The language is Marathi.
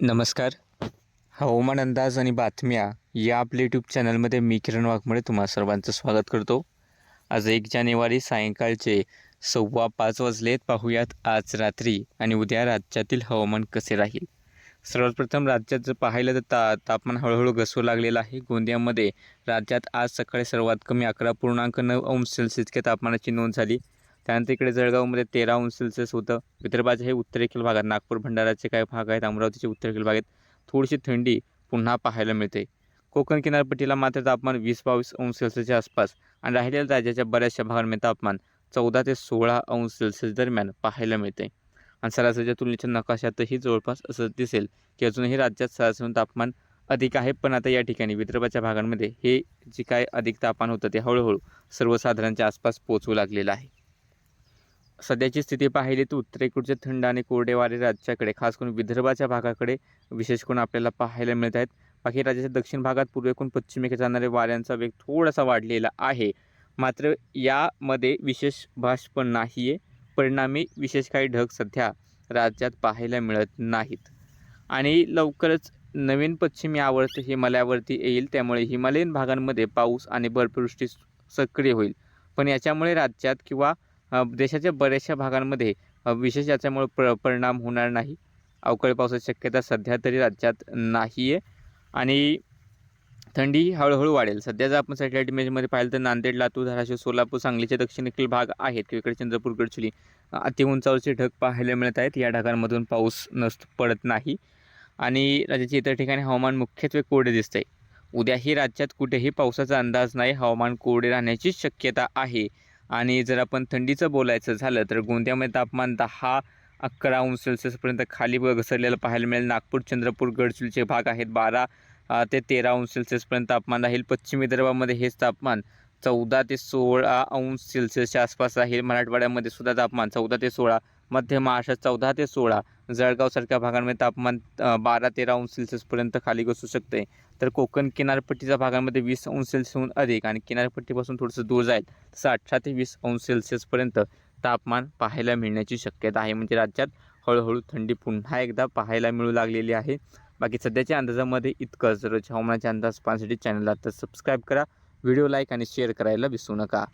नमस्कार. हवामान अंदाज आणि बातम्या या आपल्या यूट्यूब चॅनलमध्ये मी किरण वाघमोडे तुम्हा सर्वांचं स्वागत करतो. आज एक जानेवारी सायंकाळचे सव्वा पाच वाजलेत. पाहूयात आज रात्री आणि उद्या राज्यातील हवामान कसे राहील? सर्वप्रथम राज्यात जर पाहिलं तर ता तापमान हळूहळू घसरू लागलेलं आहे. गोंदियामध्ये राज्यात आज सकाळी सर्वात कमी अकरा पूर्णांक नऊ अंश सेल्सिअस इतक्या तापमानाची नोंद झाली. त्यानंतर इकडे जळगावमध्ये तेरा अंश सेल्सिअस होतं. विदर्भाच्या हे उत्तरेखील भागात नागपूर भंडाराचे काही भाग आहेत अमरावतीचे उत्तरेखील भागात थोडीशी थंडी पुन्हा पाहायला मिळते. कोकण किनारपट्टीला मात्र तापमान वीस बावीस अंश सेल्सिअसच्या आसपास आणि राहिलेल्या राज्याच्या बऱ्याचशा भागांमध्ये तापमान चौदा ते सोळा अंश सेल्सिअस दरम्यान पाहायला मिळते. आणि सरासरीच्या तुलनेच्या नकाशातही जवळपास असं दिसेल की अजूनही राज्यात सरासरी तापमान अधिक आहे. पण आता या ठिकाणी विदर्भाच्या भागांमध्ये हे जे काय अधिक तापमान होतं ते हळूहळू सर्वसाधारणच्या आसपास पोचू लागलेलं आहे. सध्याची स्थिती पाहिली तर उत्तरेकडचे थंड आणि कोरडे वारे राज्याकडे खास करून विदर्भाच्या भागाकडे विशेष करून आपल्याला पाहायला मिळत आहेत. बाकी राज्याच्या दक्षिण भागात पूर्वेकडून पश्चिमेकडे जाणाऱ्या वाऱ्यांचा वेग थोडासा वाढलेला आहे. मात्र यामध्ये विशेष भाषपण नाही आहे परिणामी विशेष काही ढग सध्या राज्यात पाहायला मिळत नाहीत. आणि लवकरच नवीन पश्चिमी आवर्त हिमालयावरती येईल. त्यामुळे हिमालयीन भागांमध्ये पाऊस आणि बर्फवृष्टी सक्रिय होईल. पण याच्यामुळे राज्यात किंवा देशाच्या बऱ्याचशा भागांमध्ये विशेष याच्यामुळे प परिणाम होणार नाही. अवकाळी पावसाची शक्यता सध्या तरी राज्यात नाही आहे आणि थंडी हळूहळू वाढेल. सध्या जर आपण सॅटेलाईट इमेजमध्ये पाहिलं तर नांदेड लातूर धाराशिव सोलापूर सांगलीचे दक्षिणेकडील भाग आहेत. किंवा इकडे चंद्रपूर गडचिरोली अति उंचावरचे ढग पाहायला मिळत आहेत. या ढगांमधून पाऊस नस पडत नाही. आणि राज्याच्या इतर ठिकाणी हवामान मुख्यत्वे कोरडे दिसते उद्याही राज्यात कुठेही पावसाचा अंदाज नाही. हवामान कोरडे राहण्याची शक्यता आहे. आणि जर आपण थंडीचं बोलायचं झालं तर गोंदियामध्ये तापमान दहा अकरा अंश सेल्सिअसपर्यंत खाली घसरलेलं पाहायला मिळेल. नागपूर चंद्रपूर गडचिरोलीचे भाग आहेत बारा ते तेरा अंश सेल्सिअसपर्यंत तापमान राहील. पश्चिम विदर्भामध्ये हेच तापमान चौदा ते सोळा अंश सेल्सिअसच्या आसपास राहील. मराठवाड्यामध्ये सुद्धा तापमान चौदा ते सोळा मध्य महाराष्ट्रात चौदा ते सोळा जळगावसारख्या भागांमध्ये तापमान बारा तेरा अंश सेल्सिअसपर्यंत खाली घसरू शकते तर कोकण किनारपट्टीच्या भागांमध्ये वीस अंश सेल्सिअसहून अधिक आणि किनारपट्टीपासून थोडंसं दूर जाईल तसं अठरा ते वीस अंश सेल्सिअसपर्यंत तापमान पाहायला मिळण्याची शक्यता आहे. म्हणजे राज्यात हळूहळू थंडी पुन्हा एकदा पाहायला मिळू लागलेली आहे. बाकी सध्याच्या अंदाजामध्ये इतकंच दररोज हवामानाच्या अंदाज पाहण्यासाठी चॅनलला तर सबस्क्राईब करा. व्हिडिओ लाईक आणि शेअर करायला विसरू नका.